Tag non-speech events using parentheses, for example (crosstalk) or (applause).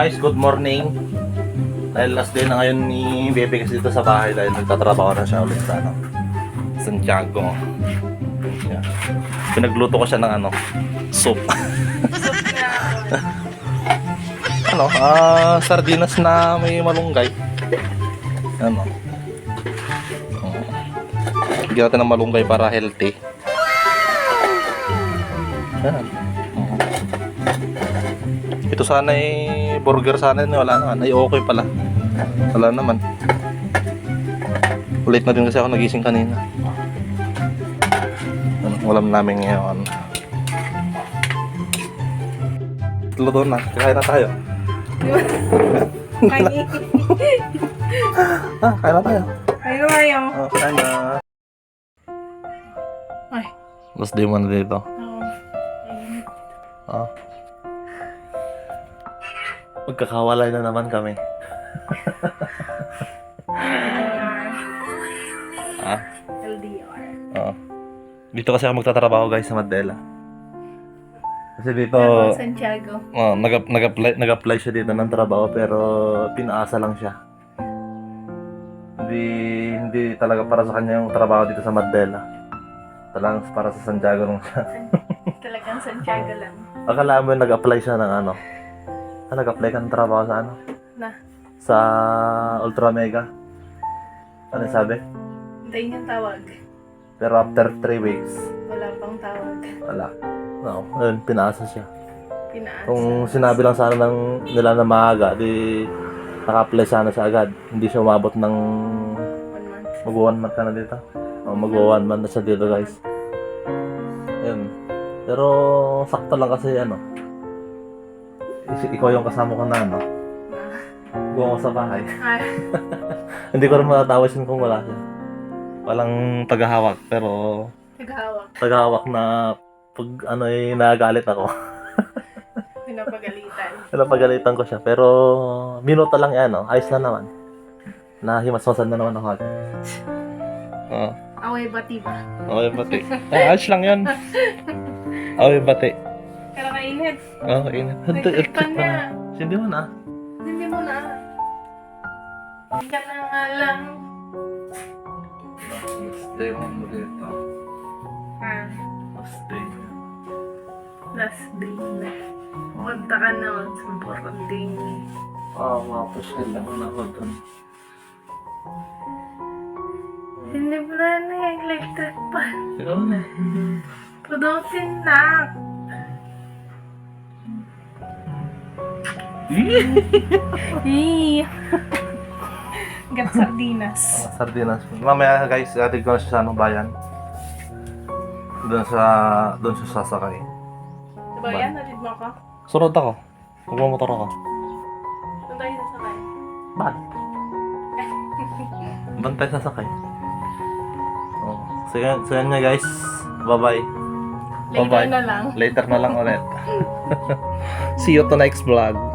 Guys, good morning. Dahil last day na ngayon ni Bebe kasi dito sa bahay dahil nagtatrabaho na siya ulit sa ano, Santiago. Yan. Pinagluto ko siya ng ano, soup. (laughs) ano, ah, sardinas na may malunggay. Ano. Oh. Bigyan natin ng malunggay para healthy. Yan. Oo. Ito sana eh, burger sana yun, wala naman. Ay, okay pala. Wala naman. Late na din kasi ako nagising kanina. Ulam namin ngayon. Luto na. Kakain na tayo. Ay, Ah, kain na tayo. ano kayo? Ah, kain na. Ay. Last day mo na dito. Oo. Ayun. Ah. Magkakawalay na naman kami. Ah, LDR. oo. Dito kasi ako magtatrabaho guys sa Mandela. Kasi dito, Ako, Santiago. oh, nag- nag-apply, nag-apply siya dito ng trabaho pero pinaasa lang siya. Hindi, hindi talaga para sa kanya yung trabaho dito sa Mandela. Talagang para sa Santiago lang siya. Talagang Santiago lang. Akala mo nag-apply siya ng ano? Ah, nag-apply ka ng trabaho sa ano? Na. Sa Ultra Mega. Ano sabi? Hintayin yung tawag. Pero after 3 weeks, Wala pang tawag. wala. No, ayun, pinaasa siya. Pinaasa. Kung sinabi lang sana ng nila na maaga, di naka-apply sana siya agad. Hindi siya umabot ng One month. mag one month ka na dito. O, mag one month na siya dito guys. Ayun. Pero sakto lang kasi ano. Ikaw yung kasama ko na ano. Buwan ko sa bahay. Ay, (laughs) Hindi ko rin matatawasin kung wala siya. Walang tagahawak pero naghawak. tagahawak na pag ano eh nagagalit ako. (laughs) Pinapagalitan. Napagalitan ko siya pero minuto lang yan oh. Ayos na naman. Nahimasmasan na naman ako. Oo. Away bati ba? Okay, bati. Ah, ayos lang yun. (laughs) Okay, bati. Pero kainit. Okay, init. Nagtripan na. Hindi mo na. Hindi mo na. Hindi ka na nga lang. Stay mo dito. Ha? Stay. Last day na. Punta ka na sa boarding. Ah, mapasyal lang na ako dun. Hindi mo na na yung electric pan. Ikaw na. Production na. (laughs) Gat (laughs) sardinas. Sardinas. Mamaya guys, atig ko na siya sa anong bayan. Doon sa, doon siya sasakay. Diba yan? Natid mo ako? Surod ako. Magmamotor ako. Doon tayo sasakay. Bakit? Bantay (laughs) sasakay. Oh. So yan, so yan nga guys. Bye-bye. Later Bye-bye. na lang. Later na lang ulit. See you to next vlog.